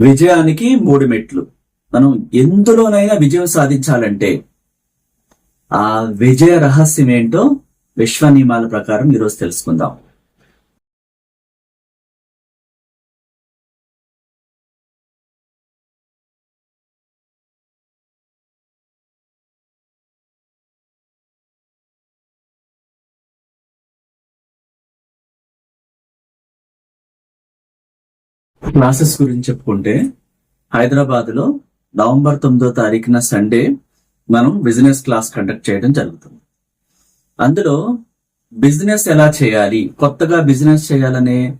విజయానికి మూడు మెట్లు. మనం ఎందులోనైనా విజయం సాధించాలంటే ఆ విజయ రహస్యం ఏంటో విశ్వ నియమాల ప్రకారం ఈరోజు తెలుసుకుందాం. క్లాసెస్ గురించి చెప్పుకుంటే హైదరాబాద్లో నవంబర్ తొమ్మిదో తారీఖున సండే మనం బిజినెస్ క్లాస్ కండక్ట్ చేయడం జరుగుతుంది. అందులో బిజినెస్ ఎలా చేయాలి కొత్తగా బిజినెస్ చేయాలనే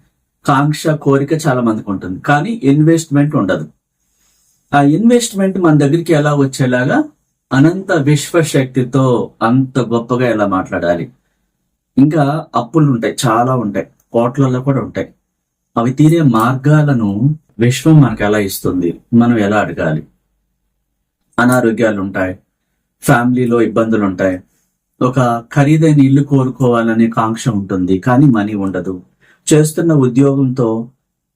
కాంక్ష కోరిక చాలా మందికి ఉంటుంది. కానీ ఇన్వెస్ట్మెంట్ ఉండదు. ఆ ఇన్వెస్ట్మెంట్ మన దగ్గరికి ఎలా వచ్చేలాగా అనంత విశ్వశక్తితో అంత గొప్పగా ఎలా మాట్లాడాలి. ఇంకా అప్పులు ఉంటాయి చాలా ఉంటాయి. కోట్లలో కూడా ఉంటాయి. అవి తీరే మార్గాలను విశ్వం మనకు ఎలా ఇస్తుంది? మనం ఎలా అడగాలి? అనారోగ్యాలు ఉంటాయి ఫ్యామిలీలో ఇబ్బందులు ఉంటాయి ఒక ఖరీదైన ఇల్లు కోరుకోవాలనే కాంక్ష ఉంటుంది కానీ మనీ ఉండదు. చేస్తున్న ఉద్యోగంతో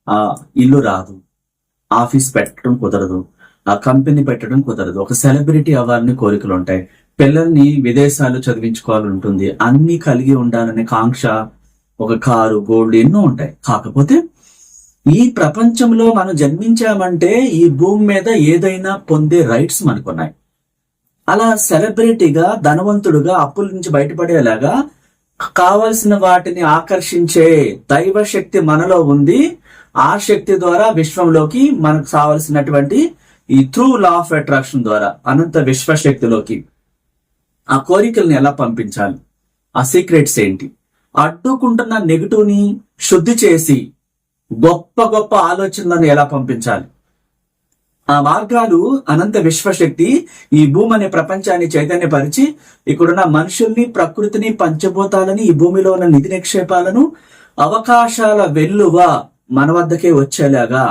ఆ ఇల్లు రాదు. ఆఫీస్ పెట్టడం కుదరదు. ఆ కంపెనీ పెట్టడం కుదరదు. ఒక సెలబ్రిటీ అవ్వాలని కోరికలు ఉంటాయి పిల్లల్ని విదేశాలు చదివించుకోవాలని ఉంటుంది అన్ని కలిగి ఉండాలనే కాంక్ష ఒక కారు గోల్డ్ ఎన్నో ఉంటాయి. కాకపోతే ఈ ప్రపంచంలో మనం జన్మించామంటే ఈ భూమి మీద ఏదైనా పొందే రైట్స్ మనకున్నాయి. అలా సెలబ్రిటీగా ధనవంతుడుగా అప్పుల నుంచి బయటపడేలాగా కావలసిన వాటిని ఆకర్షించే దైవ శక్తి మనలో ఉంది. ఆ శక్తి ద్వారా విశ్వంలోకి మనకు కావలసినటువంటి ఈ త్రూ లా ఆఫ్ అట్రాక్షన్ ద్వారా అనంత విశ్వశక్తిలోకి ఆ కోరికల్ని ఎలా పంపించాలి? ఆ సీక్రెట్స్ ఏంటి? అడ్డుకుంటున్న నెగిటివ్ని శుద్ధి చేసి గొప్ప గొప్ప ఆలోచనలను ఎలా పంపించాలి? ఆ మార్గాలు అనంత విశ్వశక్తి ఈ భూమి అనే ప్రపంచాన్ని చైతన్యపరిచి ఇక్కడున్న మనుషుల్ని ప్రకృతిని పంచభూతాలని ఈ భూమిలో ఉన్న నిధి నిక్షేపాలను అవకాశాల వెల్లువ మన వద్దకే వచ్చేలాగా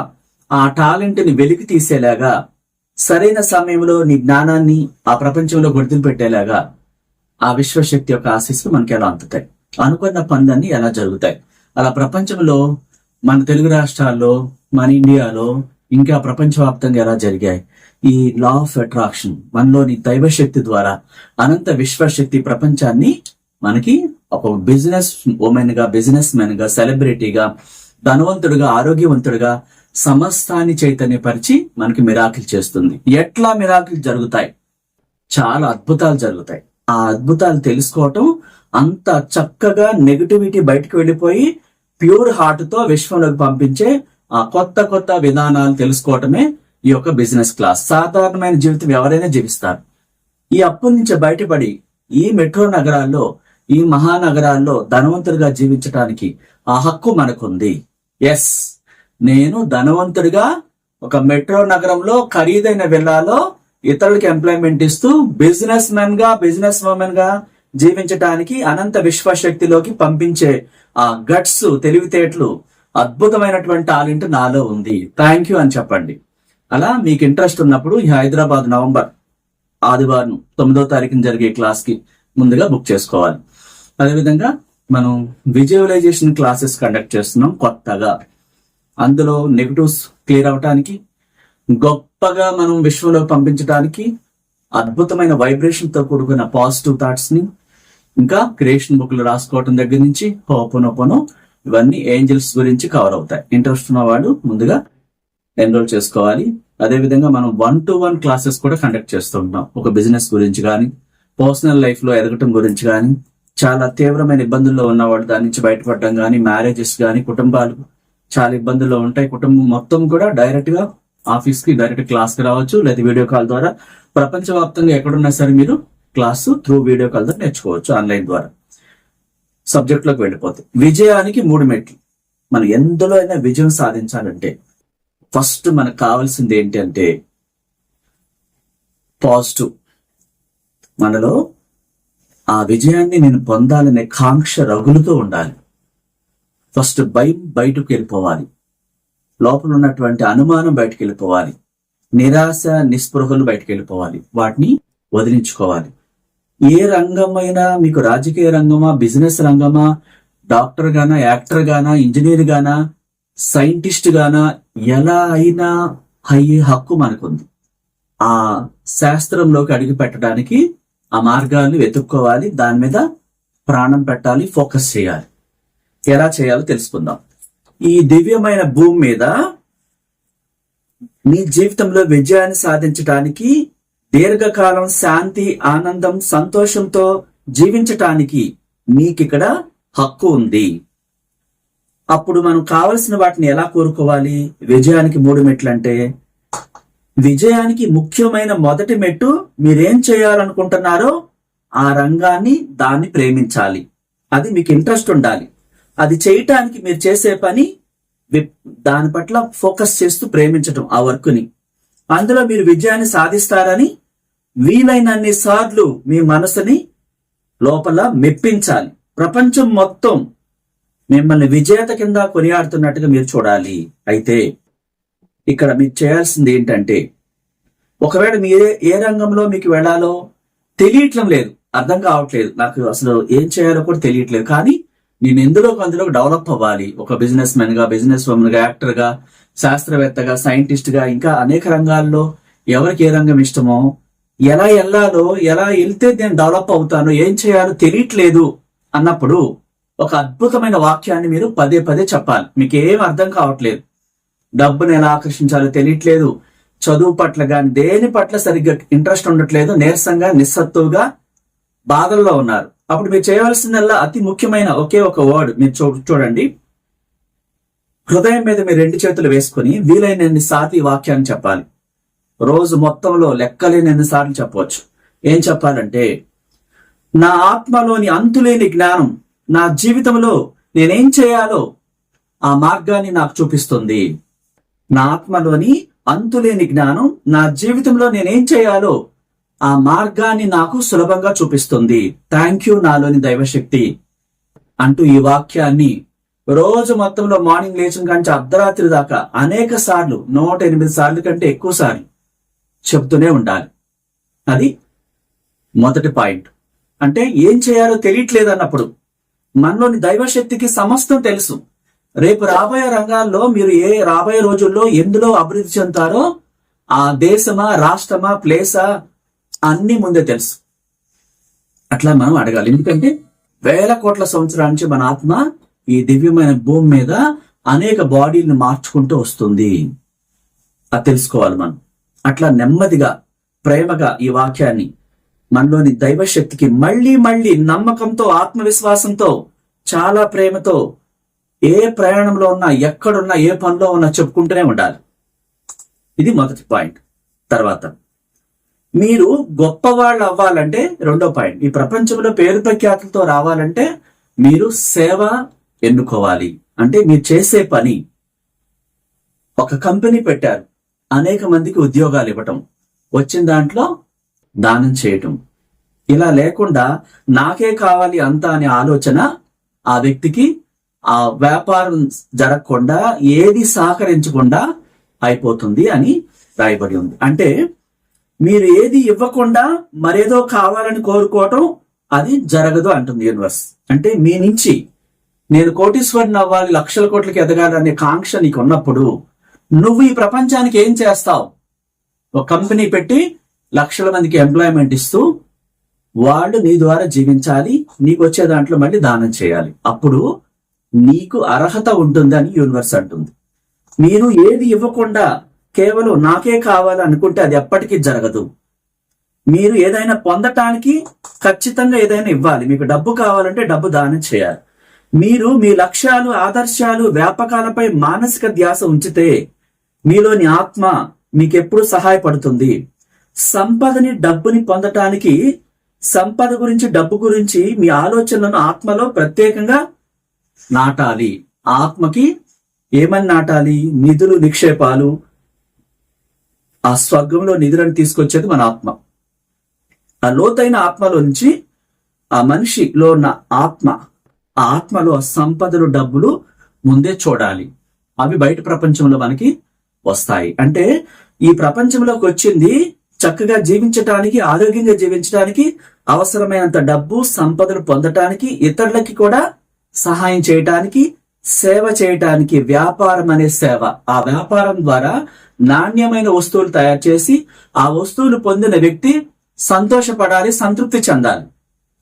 ఆ టాలెంట్ని వెలికి తీసేలాగా సరైన సమయంలో నీ జ్ఞానాన్ని ఆ ప్రపంచంలో గుర్తులు పెట్టేలాగా ఆ విశ్వశక్తి యొక్క ఆశీస్సులు మనకి ఎలా అందుతాయి? అనుకున్న పనులన్నీ ఎలా జరుగుతాయి? అలా ప్రపంచంలో మన తెలుగు రాష్ట్రాల్లో మన ఇండియాలో ఇంకా ప్రపంచవ్యాప్తంగా ఎలా జరిగాయి? ఈ లా ఆఫ్ అట్రాక్షన్ మనలోని దైవశక్తి ద్వారా అనంత విశ్వశక్తి ప్రపంచాన్ని మనకి ఒక బిజినెస్ ఉమెన్గా బిజినెస్ మెన్గా సెలబ్రిటీగా ధనవంతుడుగా ఆరోగ్యవంతుడుగా సమస్తాన్ని చైతన్యపరిచి మనకి మిరాకిల్ చేస్తుంది. ఎట్లా మిరాకిల్ జరుగుతాయి? చాలా అద్భుతాలు జరుగుతాయి. ఆ అద్భుతాలు తెలుసుకోవటం అంత చక్కగా నెగటివిటీ బయటకు వెళ్ళిపోయి ప్యూర్ హార్ట్తో విశ్వంలోకి పంపించే ఆ కొత్త కొత్త విధానాలు తెలుసుకోవటమే ఈ యొక్క బిజినెస్ క్లాస్. సాధారణమైన జీవితం ఎవరైనా జీవిస్తారు. ఈ అప్పుల నుంచి బయటపడి ఈ మెట్రో నగరాల్లో ఈ మహానగరాల్లో ధనవంతుడిగా జీవించడానికి ఆ హక్కు మనకుంది. ఎస్ నేను ధనవంతుడిగా ఒక మెట్రో నగరంలో ఖరీదైన విల్లాలో ఇతరులకు ఎంప్లాయ్మెంట్ ఇస్తూ బిజినెస్ మెన్గా బిజినెస్ ఉమెన్గా జీవించటానికి అనంత విశ్వశక్తిలోకి పంపించే ఆ గట్స్ తెలివితేటలు అద్భుతమైనటువంటి టాలెంట్ నాలో ఉంది. థ్యాంక్ యూ అని చెప్పండి. అలా మీకు ఇంట్రెస్ట్ ఉన్నప్పుడు ఈ హైదరాబాద్ నవంబర్ ఆదివారం తొమ్మిదో తారీఖున జరిగే క్లాస్కి ముందుగా బుక్ చేసుకోవాలి. అదేవిధంగా మనం విజువలైజేషన్ క్లాసెస్ కండక్ట్ చేస్తున్నాం కొత్తగా. అందులో నెగటివ్స్ క్లియర్ అవటానికి గొప్పగా మనం విశ్వంలోకి పంపించడానికి అద్భుతమైన వైబ్రేషన్తో కూడుకున్న పాజిటివ్ థాట్స్ని ఇంకా క్రియేషన్ బుక్లు రాసుకోవటం దగ్గర నుంచి హోపనోపను ఇవన్నీ ఏంజల్స్ గురించి కవర్ అవుతాయి. ఇంట్రెస్ట్ ఉన్న వాళ్ళు ముందుగా ఎన్రోల్ చేసుకోవాలి. అదే విధంగా మనం వన్ టు వన్ క్లాసెస్ కూడా కండక్ట్ చేస్తుంటాం ఒక బిజినెస్ గురించి కానీ పర్సనల్ లైఫ్లో ఎదగటం గురించి కానీ చాలా తీవ్రమైన ఇబ్బందుల్లో ఉన్నవాడు దాని నుంచి బయటపడడం కానీ మ్యారేజెస్ కానీ కుటుంబాలు చాలా ఇబ్బందుల్లో ఉంటాయి. కుటుంబం మొత్తం కూడా డైరెక్ట్గా ఆఫీస్కి డైరెక్ట్ క్లాస్కి రావచ్చు లేదా వీడియో కాల్ ద్వారా. ప్రపంచవ్యాప్తంగా ఎక్కడున్నా సరే మీరు క్లాసు త్రూ వీడియో కాల్ ద్వారా నేర్చుకోవచ్చు ఆన్లైన్ ద్వారా. సబ్జెక్ట్లోకి విజయానికి మూడు మెట్లు. మనం ఎందులో అయినా విజయం సాధించాలంటే ఫస్ట్ మనకు కావాల్సింది ఏంటి అంటే పాజిటివ్. మనలో ఆ విజయాన్ని నేను పొందాలనే కాంక్ష రగులుతో ఉండాలి. ఫస్ట్ భయం బయటకు వెళ్ళిపోవాలి. లోపల ఉన్నటువంటి అనుమానం బయటకు వెళ్ళిపోవాలి నిరాశ నిస్పృహలు బయటకు వెళ్ళిపోవాలి వాటిని వదిలించుకోవాలి. ఏ రంగమైనా మీకు రాజకీయ రంగమా బిజినెస్ రంగమా డాక్టర్ గానా యాక్టర్ గానా ఇంజనీర్ గానా సైంటిస్ట్ గానా ఎలా అయినా అయ్యే హక్కు మనకుంది. ఆ శాస్త్రంలోకి అడుగు పెట్టడానికి ఆ మార్గాన్ని వెతుక్కోవాలి. దాని మీద ప్రాణం పెట్టాలి ఫోకస్ చేయాలి. ఎలా చేయాలో తెలుసుకుందాం. ఈ దివ్యమైన భూమి మీద మీ జీవితంలో విజయాన్ని సాధించడానికి దీర్ఘకాలం శాంతి ఆనందం సంతోషంతో జీవించటానికి మీకిక్కడ హక్కు ఉంది. అప్పుడు మనం కావలసిన వాటిని ఎలా కోరుకోవాలి? విజయానికి మూడు మెట్లు అంటే విజయానికి ముఖ్యమైన మొదటి మెట్టు మీరేం చేయాలనుకుంటున్నారో ఆ రంగాన్ని దాన్ని ప్రేమించాలి. అది మీకు ఇంట్రెస్ట్ ఉండాలి. అది చేయటానికి మీరు చేసే పని దాని పట్ల ఫోకస్ చేస్తూ ప్రేమించటం ఆ వర్క్ని. అందులో మీరు విజయాన్ని సాధిస్తారని వీలైనన్ని సార్లు మీ మనసుని లోపల మెప్పించాలి. ప్రపంచం మొత్తం మిమ్మల్ని విజేత కింద కొనియాడుతున్నట్టుగా మీరు చూడాలి. అయితే ఇక్కడ మీరు చేయాల్సింది ఏంటంటే ఒకవేళ మీరే ఏ రంగంలో మీకు వెళ్ళాలో తెలియట్లం లేదు అర్థం కావట్లేదు. నాకు అసలు ఏం చేయాలో కూడా తెలియట్లేదు. కానీ నేను ఎందులో అందులో డెవలప్ అవ్వాలి? ఒక బిజినెస్ మెన్గా బిజినెస్ ఉమెన్గా యాక్టర్గా శాస్త్రవేత్తగా సైంటిస్ట్గా ఇంకా అనేక రంగాల్లో ఎవరికి ఏ రంగం ఇష్టమో ఎలా వెళ్ళాలో ఎలా వెళ్తే నేను డెవలప్ అవుతాను ఏం చేయాలో తెలియట్లేదు అన్నప్పుడు ఒక అద్భుతమైన వాక్యాన్ని మీరు పదే పదే చెప్పాలి. మీకు ఏం అర్థం కావట్లేదు. డబ్బుని ఎలా ఆకర్షించాలో తెలియట్లేదు. చదువు పట్ల కానీ దేని పట్ల సరిగ్గా ఇంట్రెస్ట్ ఉండట్లేదు. నీరసంగా నిస్సత్తుగా బాధల్లో ఉన్నారు. అప్పుడు మీరు చేయవలసిందల్లా అతి ముఖ్యమైన ఒకే ఒక వర్డ్ మీరు చూ చూడండి. హృదయం మీద మీరు రెండు చేతులు వేసుకుని వీలైనన్ని సాతి వాక్యాన్ని చెప్పాలి. రోజు మొత్తంలో లెక్కలేనన్ని సార్లు చెప్పవచ్చు. ఏం చెప్పాలంటే నా ఆత్మలోని అంతులేని జ్ఞానం నా జీవితంలో నేనేం చేయాలో ఆ మార్గాన్ని నాకు చూపిస్తుంది. నా ఆత్మలోని అంతులేని జ్ఞానం నా జీవితంలో నేనేం చేయాలో ఆ మార్గాన్ని నాకు సులభంగా చూపిస్తుంది. థ్యాంక్ యూ నాలోని దైవశక్తి. అంటూ ఈ వాక్యాన్ని రోజు మొత్తంలో మార్నింగ్ లేచిన కంటే అర్ధరాత్రి దాకా అనేక సార్లు నూట ఎనిమిది సార్లు కంటే ఎక్కువ సార్లు చెప్తూనే ఉండాలి. అది మొదటి పాయింట్. అంటే ఏం చేయాలో తెలియట్లేదు అన్నప్పుడు మనలోని దైవశక్తికి సమస్తం తెలుసు. రేపు రాబోయే రంగాల్లో మీరు ఏ రాబోయే రోజుల్లో ఎందులో అభివృద్ధి చెందుతారో ఆ దేశమా రాష్ట్రమా ప్లేసా అన్ని ముందే తెలుసు. అట్లా మనం అడగాలి. ఎందుకంటే వేల కోట్ల సంవత్సరాల నుంచి మన ఆత్మ ఈ దివ్యమైన భూమి మీద అనేక బాడీలను మార్చుకుంటూ వస్తుంది. అది తెలుసుకోవాలి మనం. అట్లా నెమ్మదిగా ప్రేమగా ఈ వాక్యాన్ని మనలోని దైవశక్తికి మళ్ళీ మళ్ళీ నమ్మకంతో ఆత్మవిశ్వాసంతో చాలా ప్రేమతో ఏ ప్రయాణంలో ఉన్నా ఎక్కడున్నా ఏ పనిలో ఉన్నా చెప్పుకుంటూనే ఉండాలి. ఇది మొదటి పాయింట్. తర్వాత మీరు గొప్పవాళ్ళు అవ్వాలంటే రెండో పాయింట్. ఈ ప్రపంచంలో పేరు ప్రఖ్యాతులతో రావాలంటే మీరు సేవ ఎన్నుకోవాలి. అంటే మీరు చేసే పని. ఒక కంపెనీ పెట్టారు. అనేక మందికి ఉద్యోగాలు ఇవ్వటం. వచ్చిన దాంట్లో దానం చేయటం. ఇలా లేకుండా నాకే కావాలి అంతా అనే ఆలోచన ఆ వ్యక్తికి ఆ వ్యాపారం జరగకుండా ఏది సహకరించకుండా అయిపోతుంది అని రాయబడి ఉంది. అంటే మీరు ఏది ఇవ్వకుండా మరేదో కావాలని కోరుకోవటం అది జరగదు అంటుంది యూనివర్స్. అంటే మీ నుంచి నేను కోటీశ్వరుని అవ్వాలి లక్షల కోట్లకి ఎదగాలనే కాంక్ష నీకు ఉన్నప్పుడు నువ్వు ఈ ప్రపంచానికి ఏం చేస్తావు? ఒక కంపెనీ పెట్టి లక్షల మందికి ఎంప్లాయ్మెంట్ ఇస్తూ వాళ్ళు నీ ద్వారా జీవించాలి నీకు వచ్చే దాంట్లో మళ్ళీ దానం చేయాలి. అప్పుడు నీకు అర్హత ఉంటుందని యూనివర్స్ అంటుంది. మీరు ఏది ఇవ్వకుండా కేవలం నాకే కావాలనుకుంటే అది ఎప్పటికీ జరగదు. మీరు ఏదైనా పొందటానికి ఖచ్చితంగా ఏదైనా ఇవ్వాలి. మీకు డబ్బు కావాలంటే డబ్బు దానం చేయాలి. మీరు మీ లక్ష్యాలు ఆదర్శాలు వ్యాపకాలపై మానసిక ధ్యాస ఉంచితే మీలోని ఆత్మ మీకెప్పుడు సహాయపడుతుంది. సంపదని డబ్బుని పొందటానికి సంపద గురించి డబ్బు గురించి మీ ఆలోచనలను ఆత్మలో ప్రత్యేకంగా నాటాలి. ఆత్మకి ఏమని నాటాలి? నిధులు నిక్షేపాలు ఆ స్వర్గంలో నిధులను తీసుకొచ్చేది మన ఆత్మ. ఆ లోతైన ఆత్మలో నుంచి ఆ మనిషిలో ఉన్న ఆత్మ ఆ ఆత్మలో ఆ సంపదలు డబ్బులు ముందే చూడాలి. అవి బయట ప్రపంచంలో మనకి వస్తాయి. అంటే ఈ ప్రపంచంలోకి వచ్చింది చక్కగా జీవించటానికి ఆరోగ్యంగా జీవించడానికి అవసరమైనంత డబ్బు సంపదలు పొందటానికి ఇతరులకి కూడా సహాయం చేయటానికి సేవ చేయటానికి వ్యాపారం అనే సేవ. ఆ వ్యాపారం ద్వారా నాణ్యమైన వస్తువులు తయారు చేసి ఆ వస్తువులు పొందిన వ్యక్తి సంతోషపడాలి సంతృప్తి చెందాలి.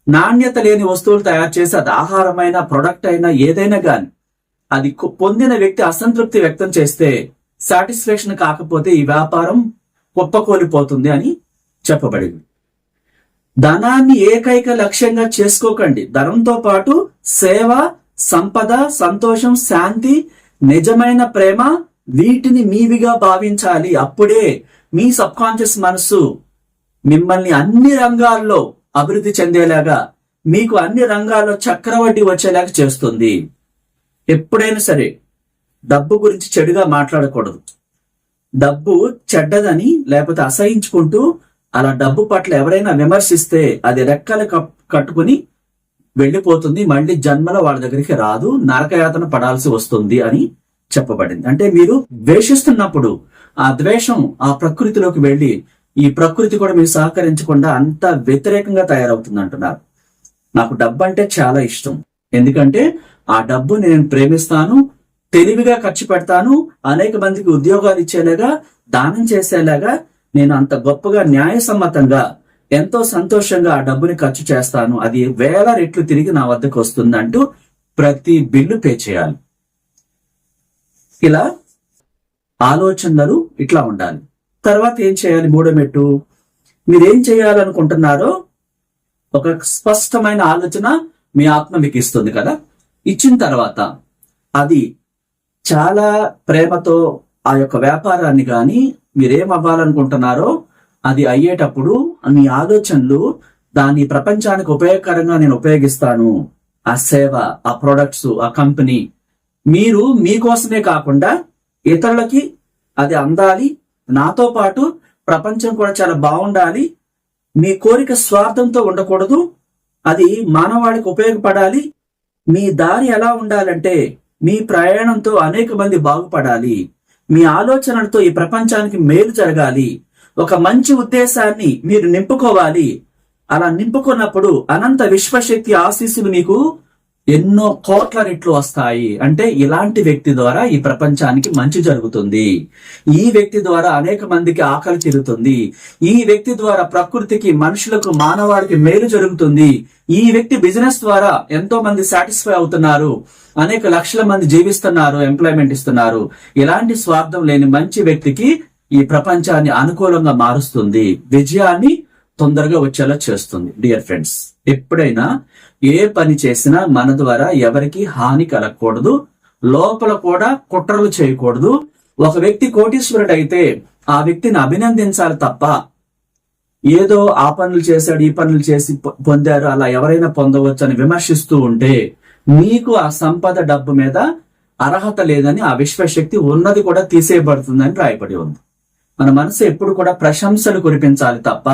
నాణ్యత లేని వస్తువులు తయారు చేసి అది ఆహారమైన ప్రొడక్ట్ అయినా ఏదైనా గాని అది పొందిన వ్యక్తి అసంతృప్తి వ్యక్తం చేస్తే సాటిస్ఫాక్షన్ కాకపోతే ఈ వ్యాపారం కుప్పకూలిపోతుంది అని చెప్పబడింది. ధనాన్ని ఏకైక లక్ష్యంగా చేసుకోకండి. ధనంతో పాటు సేవ సంపద సంతోషం శాంతి నిజమైన ప్రేమ వీటిని మీవిగా భావించాలి. అప్పుడే మీ సబ్ కాన్షియస్ మనస్సు మిమ్మల్ని అన్ని రంగాల్లో అభివృద్ధి చెందేలాగా మీకు అన్ని రంగాల్లో చక్రవడ్డీ వచ్చేలాగా చేస్తుంది. ఎప్పుడైనా సరే డబ్బు గురించి చెడుగా మాట్లాడకూడదు. డబ్బు చెడ్డదని లేకపోతే అసహించుకుంటూ అలా డబ్బు పట్ల ఎవరైనా విమర్శిస్తే అది రెక్కలు కట్టుకుని వెళ్ళిపోతుంది. మళ్ళీ జన్మలో వాళ్ళ దగ్గరికి రాదు. నరకయాతన పడాల్సి వస్తుంది అని చెప్పబడింది. అంటే మీరు ద్వేషిస్తున్నప్పుడు ఆ ద్వేషం ఆ ప్రకృతిలోకి వెళ్ళి ఈ ప్రకృతి కూడా మీరు సహకరించకుండా అంత వ్యతిరేకంగా తయారవుతుంది అంటున్నారు. నాకు డబ్బు అంటే చాలా ఇష్టం. ఎందుకంటే ఆ డబ్బు నేను ప్రేమిస్తాను తెలివిగా ఖర్చు పెడతాను అనేక మందికి ఉద్యోగాలు ఇచ్చేలాగా దానం చేసేలాగా నేను అంత గొప్పగా న్యాయసమ్మతంగా ఎంతో సంతోషంగా ఆ డబ్బుని ఖర్చు చేస్తాను. అది వేల రెట్లు తిరిగి నా వద్దకు వస్తుందంటూ ప్రతి బిల్లు పే చేయాలి. ఇలా ఆలోచనలు ఇట్లా ఉండాలి. తర్వాత ఏం చేయాలి? మూడో మెట్టు. మీరేం చేయాలనుకుంటున్నారో ఒక స్పష్టమైన ఆలోచన మీ ఆత్మ మీకు ఇస్తుంది కదా? ఇచ్చిన తర్వాత అది చాలా ప్రేమతో ఆ యొక్క వ్యాపారాన్ని కానీ మీరేం అవ్వాలనుకుంటున్నారో అది అయ్యేటప్పుడు మీ ఆలోచనలు దాని ప్రపంచానికి ఉపయోగకరంగా నేను ఉపయోగిస్తాను. ఆ సేవ ఆ ప్రొడక్ట్స్ ఆ కంపెనీ మీరు మీకోసమే కాకుండా ఇతరులకి అది అందాలి. నాతో పాటు ప్రపంచం కూడా చాలా బాగుండాలి. మీ కోరిక స్వార్థంతో ఉండకూడదు. అది మానవాళికి ఉపయోగపడాలి. మీ దారి ఎలా ఉండాలంటే మీ ప్రయాణంతో అనేక మంది బాగుపడాలి. మీ ఆలోచనలతో ఈ ప్రపంచానికి మేలు జరగాలి. ఒక మంచి ఉద్దేశాన్ని మీరు నింపుకోవాలి. అలా నింపుకున్నప్పుడు అనంత విశ్వశక్తి ఆశీస్సులు మీకు ఎన్నో కోట్ల రెట్లు వస్తాయి. అంటే ఇలాంటి వ్యక్తి ద్వారా ఈ ప్రపంచానికి మంచి జరుగుతుంది. ఈ వ్యక్తి ద్వారా అనేక మందికి ఆకలి తీరుతుంది. ఈ వ్యక్తి ద్వారా ప్రకృతికి మనుషులకు మానవాళికి మేలు జరుగుతుంది. ఈ వ్యక్తి బిజినెస్ ద్వారా ఎంతో మంది సాటిస్ఫై అవుతున్నారు. అనేక లక్షల మంది జీవిస్తున్నారు ఎంప్లాయ్మెంట్ ఇస్తున్నారు. ఇలాంటి స్వార్థం లేని మంచి వ్యక్తికి ఈ ప్రపంచాన్ని అనుకూలంగా మారుస్తుంది. విజయాన్ని తొందరగా వచ్చేలా చేస్తుంది. డియర్ ఫ్రెండ్స్ ఎప్పుడైనా ఏ పని చేసినా మన ద్వారా ఎవరికి హాని కలగకూడదు. లోపల కూడా కుట్రలు చేయకూడదు. ఒక వ్యక్తి కోటీశ్వరుడు అయితే ఆ వ్యక్తిని అభినందించాలి తప్ప ఏదో ఆ పనులు చేశాడు ఈ పనులు చేసి పొందారు అలా ఎవరైనా పొందవచ్చు అని విమర్శిస్తూ ఉంటే మీకు ఆ సంపద డబ్బు మీద అర్హత లేదని ఆ విశ్వశక్తి ఉన్నది కూడా తీసేయబడుతుందని రాయబడి ఉంది. మన మనసు ఎప్పుడు కూడా ప్రశంసలు కురిపించాలి తప్ప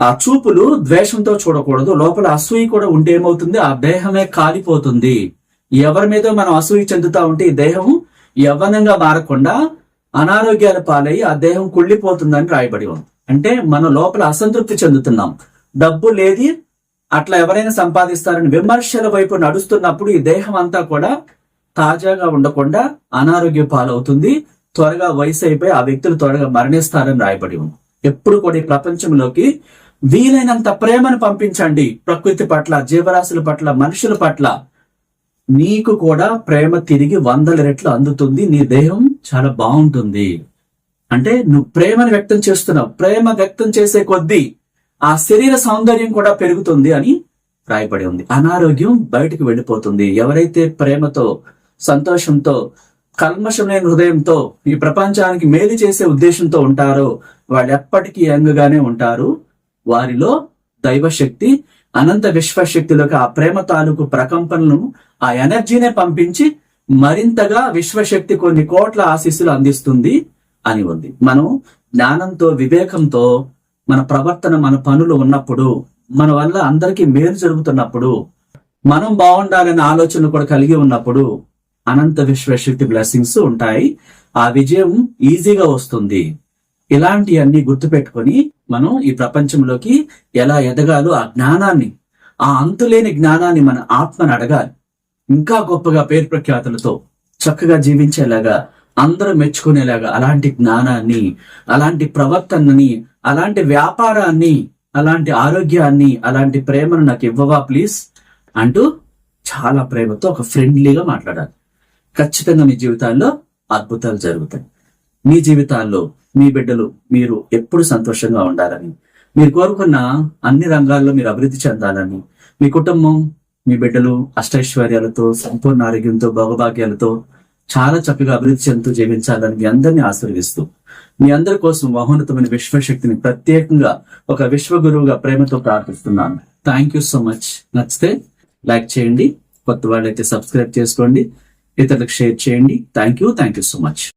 ఆ చూపులు ద్వేషంతో చూడకూడదు. లోపల అసూయ కూడా ఉంటే ఏమవుతుంది? ఆ దేహమే కాలిపోతుంది. ఎవరి మీద మనం అసూయ చెందుతా ఉంటే ఈ దేహం యవ్వనంగా మారకుండా అనారోగ్యాల పాలై ఆ దేహం కుళ్ళిపోతుందని రాయబడి ఉంది. అంటే మనం లోపల అసంతృప్తి చెందుతున్నాం. డబ్బు లేది అట్లా ఎవరైనా సంపాదిస్తారని విమర్శల వైపు నడుస్తున్నప్పుడు ఈ దేహం అంతా కూడా తాజాగా ఉండకుండా అనారోగ్య పాలవుతుంది. త్వరగా వయసు అయిపోయి ఆ వ్యక్తులు త్వరగా మరణిస్తారని రాయబడి ఉంది. ఎప్పుడు కూడా ఈ ప్రపంచంలోకి వీలైనంత ప్రేమను పంపించండి. ప్రకృతి పట్ల జీవరాశుల పట్ల మనుషుల పట్ల. నీకు కూడా ప్రేమ తిరిగి వందల రెట్లు అందుతుంది. నీ దేహం చాలా బాగుంటుంది. అంటే నువ్వు ప్రేమను వ్యక్తం చేస్తున్నావు. ప్రేమ వ్యక్తం చేసే కొద్దీ ఆ శరీర సౌందర్యం కూడా పెరుగుతుంది అని రాయబడి ఉంది. అనారోగ్యం బయటకు వెళ్ళిపోతుంది. ఎవరైతే ప్రేమతో సంతోషంతో కల్మషం లేని హృదయంతో ఈ ప్రపంచానికి మేలు చేసే ఉద్దేశంతో ఉంటారో వాళ్ళు ఎప్పటికీ యంగ్గానే ఉంటారు. వారిలో దైవశక్తి అనంత విశ్వశక్తిలోకి ఆ ప్రేమ తాలూకు ప్రకంపనలను ఆ ఎనర్జీనే పంపించి మరింతగా విశ్వశక్తి కొన్ని కోట్ల ఆశీస్సులు అందిస్తుంది అని ఉంది. మనం జ్ఞానంతో వివేకంతో మన ప్రవర్తన మన పనులు ఉన్నప్పుడు మన వల్ల అందరికీ మేలు జరుగుతున్నప్పుడు మనం బాగుండాలనే ఆలోచన కూడా కలిగి ఉన్నప్పుడు అనంత విశ్వశక్తి బ్లెస్సింగ్స్ ఉంటాయి. ఆ విజయం ఈజీగా వస్తుంది. ఇలాంటివన్నీ గుర్తుపెట్టుకొని మనం ఈ ప్రపంచంలోకి ఎలా ఎదగాలో ఆ జ్ఞానాన్ని ఆ అంతులేని జ్ఞానాన్ని మన ఆత్మని అడగాలి. ఇంకా గొప్పగా పేరు ప్రఖ్యాతులతో చక్కగా జీవించేలాగా అందరూ మెచ్చుకునేలాగా అలాంటి జ్ఞానాన్ని అలాంటి ప్రవర్తనని అలాంటి వ్యాపారాన్ని అలాంటి ఆరోగ్యాన్ని అలాంటి ప్రేమను నాకు ఇవ్వవా ప్లీజ్ అంటూ చాలా ప్రేమతో ఒక ఫ్రెండ్లీగా మాట్లాడాలి. ఖచ్చితంగా మీ జీవితాల్లో అద్భుతాలు జరుగుతాయి. మీ జీవితాల్లో మీ బిడ్డలు మీరు ఎప్పుడు సంతోషంగా ఉండాలని మీరు కోరుకున్న అన్ని రంగాల్లో మీరు అభివృద్ధి చెందాలని మీ కుటుంబం మీ బిడ్డలు అష్టైశ్వర్యాలతో సంపూర్ణ ఆరోగ్యంతో భోగభాగ్యాలతో చాలా చక్కగా అభివృద్ధి చెందుతూ జీవించాలని మీ అందరినీ ఆశీర్విస్తూ మీ అందరి కోసం మహోన్నతమైన విశ్వశక్తిని ప్రత్యేకంగా ఒక విశ్వగురువుగా ప్రేమతో ప్రార్థిస్తున్నాను. థ్యాంక్ యూ సో మచ్ నచ్చితే లైక్ చేయండి. కొత్త వాళ్ళైతే సబ్స్క్రైబ్ చేసుకోండి. ఇతరులకు షేర్ చేయండి. Thank you thank you so much